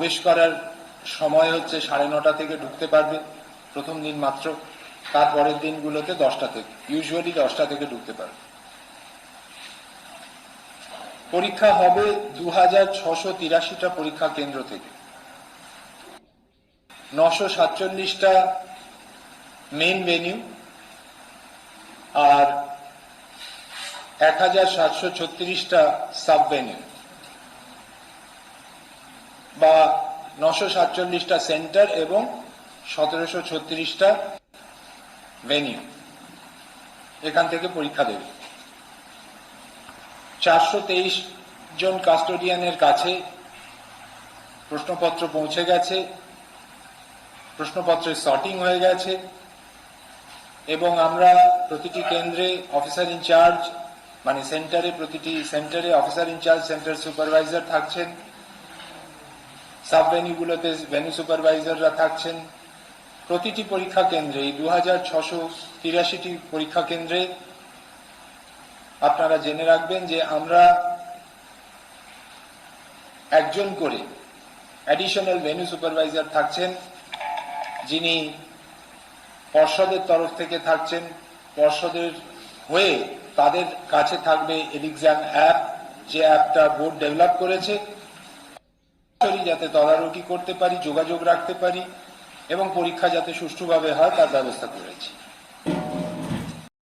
প্রবেশ করার সময় হচ্ছে সাড়ে নটা থেকে ঢুকতে পারবে, প্রথম দিন মাত্র। তারপরের দিনগুলোতে দশটা থেকে, ইউজুয়ালি দশটা থেকে ঢুকতে পারবে। পরীক্ষা হবে দু হাজার ছশো তিরাশিটা পরীক্ষা কেন্দ্র থেকে। নশো সাতচল্লিশটা মেন ভেনিউ আর এক হাজার সাতশো ছত্রিশটা সাব ভেনিউ। বা নশো সাতচল্লিশটা সেন্টার এবং সতেরোশো ছত্রিশটা ভেনিউ। এখান থেকে পরীক্ষা দেবে। চারশো তেইশ জন কাস্টোডিয়ানের কাছে প্রশ্নপত্র পৌঁছে গেছে। প্রশ্নপত্রের সর্টিং হয়ে গেছে এবং আমরা প্রতিটি কেন্দ্রে অফিসার ইনচার্জ মানে সেন্টারে প্রতিটি সেন্টারে অফিসার ইনচার্জ সেন্টার সুপারভাইজার থাকছেন। সাব ভেনিউগুলোতে ভেনিউ সুপারভাইজাররা থাকছেন। প্রতিটি পরীক্ষা কেন্দ্রে, এই দু হাজার ছশো তিরাশিটি পরীক্ষা কেন্দ্রে আপনারা জেনে রাখবেন যে আমরা একজন করে অ্যাডিশনাল ভেন্যু সুপারভাইজার থাকছেন, যিনি পর্ষদের তরফ থেকে থাকছেন। পর্ষদের হয়ে তাদের কাছে থাকবে এলিক্সাম অ্যাপ যে অ্যাপটা বোর্ড ডেভেলপ করেছে। যাতে তদারকি করতে পারি, যোগাযোগ রাখতে পারি, এবং পরীক্ষা যাতে সুষ্ঠুভাবে হয়, তার ব্যবস্থা করেছি।